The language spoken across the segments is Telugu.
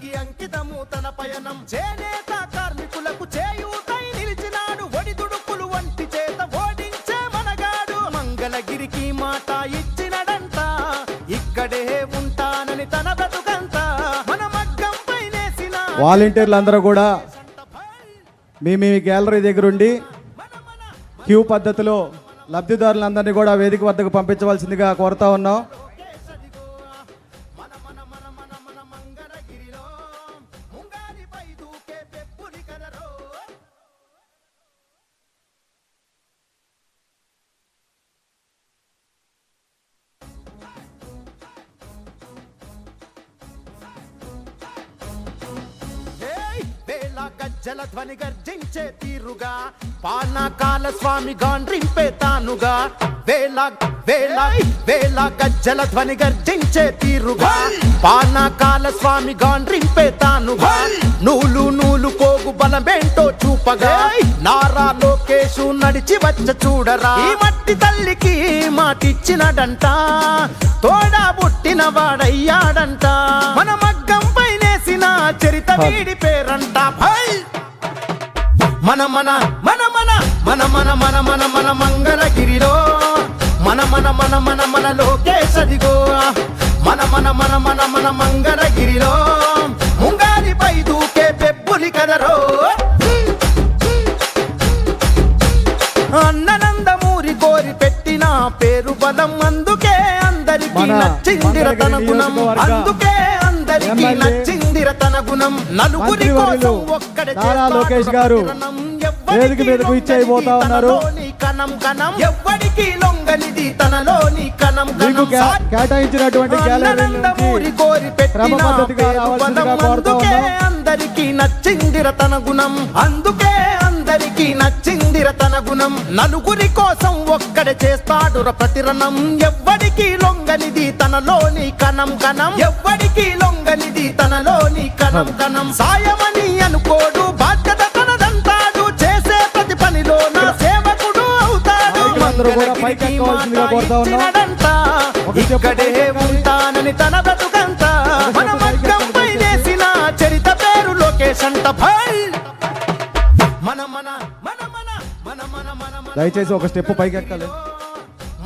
అభివృద్ధికి అంకితము తన పయనం. చేనేత కార్మికులకు చేయూతై నిలిచినాడు. ఒడిదుడుకులు వంటి చేత ఓడించే మనగాడు. మంగళగిరికి మాట ఇచ్చినడంట ఇక్కడే ఉంటానని తన బ్రతుకంత. మన మగ్గం పైనేసిన వాలంటీర్లు అందరూ కూడా మీ మీ గ్యాలరీ దగ్గరుండి క్యూ పద్ధతిలో లబ్ధిదారులందరినీ కూడా వేదిక వద్దకు పంపించవలసిందిగా కోరుతా ఉన్నాం. వేళ గజ్జల ధ్వని గర్జించే తీరుగా. పానకాల స్వామి గాండ్రింపే తానుగా. వేళ వేళ వేళ గజ్జల ధ్వని గర్జించే తీరుగా. పానకాల స్వామి గాండ్రింపే తానుగా. నూలు నూలు కోగు బలమేంటో చూపగా. నారా లోకేషు నడిచి వచ్చ చూడరా. ఈ మట్టి తల్లికి మాటిచ్చినడంట తోడా పుట్టిన వాడయ్యాడంట. మన మగ్గం చరిత వీడి పేరంట భై! మన మన మన మన మన మన మన మన మన మంగళగిరిలో మన మన మన మన మన లోకేశదిగో మన మన మన మన మన మంగళగిరిలో ముంగారిపై దూకే పెబ్బులి కదరో అన్ననందమూరి కోరి పెట్టిన పేరు బలం అందుకే అందరికి మన నచ్చిందిర తన మంగళగిరి గుణం అందుకే అందరికి ఎమ్మెల్యే నచ్చిందిర తన గుణం నలుగురి కోసం ఒక్కడే నారా లోకేష్ గారు వేదిక మీదకు ఇచ్చేయబోతా ఉన్నారు. కణం కణం ఎవ్వడికి లొంగనిది తనలోని కణం మీకు కేటాయించినటువంటి గ్యాలరీ కోరి క్రమ పద్ధతిగా రావాల్సిందిగా కోరుతా ఉన్నాం. అందరికి నచ్చిందిర తన గుణం అందుకే అందరికి నచ్చిందిర తన గుణం. నలుగురి కోసం ఒక్కడే చేస్తాడు ప్రతిరణం. ఎవ్వడికి లొంగనిది తనలోని కణం కణం ఎవ్వడికి లొంగనిది తనలోని కణం కణం సాయమని అనుకోడు బాధ్యత తనదంటాడు చేసే ప్రతి పనిలో నా సేవకుడు అవుతాడు. ఇక్కడే. ఉంటానని తన బ్రతుకంత. ఒక మన దయచేసి ఒక స్టెప్ పైకి ఎక్కాలి.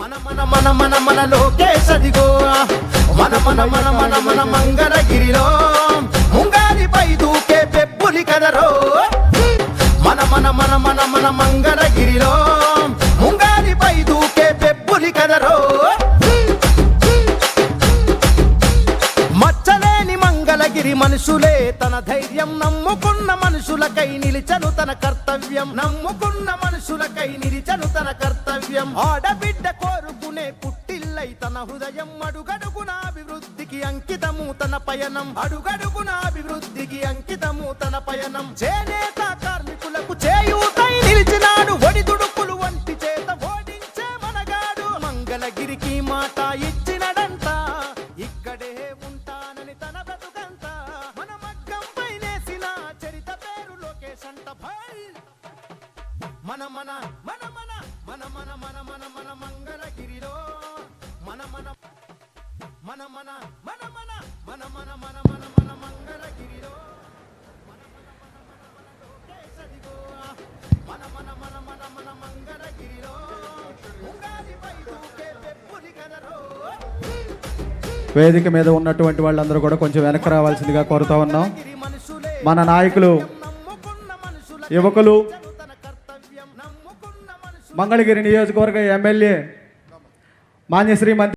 మన మన మన మన మన లోకేష్ అదిగో. మన మన మన మన మన మంగళగిరిలో. మనుషులే తన ధైర్యం నమ్ముకున్న మనుషులకై నిలిచను తన కర్తవ్యం. నమ్ముకున్న మనుషులకై నిలిచను తన కర్తవ్యం. ఆడబిడ్డ కోరుకునే పుట్టిల్లై తన హృదయం అడుగడుగున అభివృద్ధికి అంకితము తన పయనం. అడుగడుగున అభివృద్ధికి అంకితము తన పయనం. చేనేత కార్మికులకు చేయూతై నిలిచినాడు ఒడిదుడుకులు వంటి చేత ఓడించే మనగాడు. మంగళగిరికి మాట మన మన మన మన మన మన మన మన మన మంగళగిరిలో మన మన మన మన మన మన మన మన మన మన మన మంగళగిరిలో మన మన మన మన మన మంగళగిరిలో ఉగాదిపై దూకే పెప్పులి కదరో వేదిక మీద ఉన్నటువంటి వాళ్ళందరూ కూడా కొంచెం వెనక్కి రావాల్సిందిగా కోరుతా ఉన్నాం మన నాయకులు యువకులు మంగళగిరి నియోజకవర్గ ఎమ్మెల్యే మాన్యశ్రీ మంత్రి